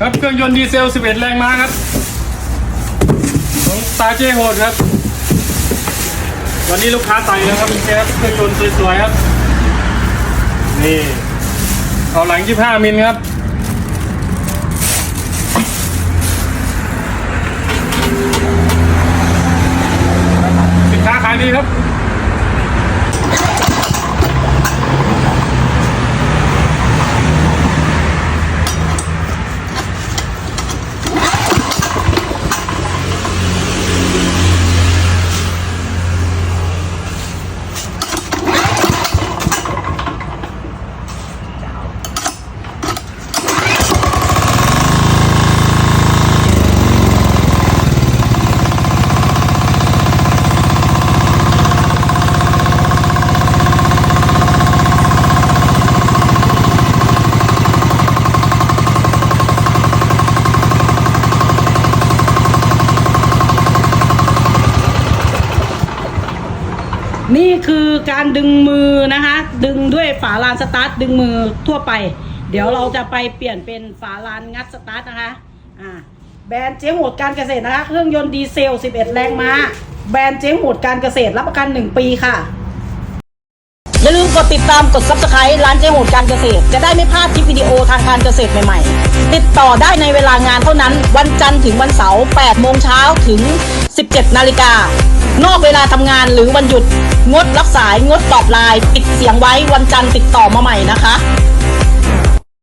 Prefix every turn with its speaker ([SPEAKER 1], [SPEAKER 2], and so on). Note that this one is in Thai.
[SPEAKER 1] ครับเครื่องยนต์ดีเซล 11 แรงม้าครับของตาเจโหดครับวันนี้ลูกค้าใส่แล้วครับเป็นแก๊สเครื่องยนต์สวยๆครับนี่เอาหลัง 25 มิลครับ นี่คื
[SPEAKER 2] อการดึงมือนะคะ ดึงด้วยฝาลานสตาร์ทดึงมือทั่วไป เดี๋ยวเราจะไปเปลี่ยนเป็นฝาลานงัดสตาร์ทนะคะอ่าแบรนด์เจ๊หมดการเกษตรนะคะ เครื่องยนต์ดีเซล 11 แรงม้า แบรนด์เจ๊หมดการเกษตรรับประกัน 1 ปีค่ะ อย่าลืมกดติดตามกด subscribe ร้านเจ๊โหดการเกษตร จะได้ไม่พลาดคลิปวิดีโอทางการเกษตรใหม่ๆ ติดต่อได้ในเวลางานเท่านั้น วันจันทร์ถึงวันเสาร์8โมงเช้าถึง 17 นาฬิกา นอกเวลาทำงานหรือวันหยุด งดรับสายงดตอบไลน์ปิดเสียงไว้วันจันทร์ติดต่อมาใหม่นะคะ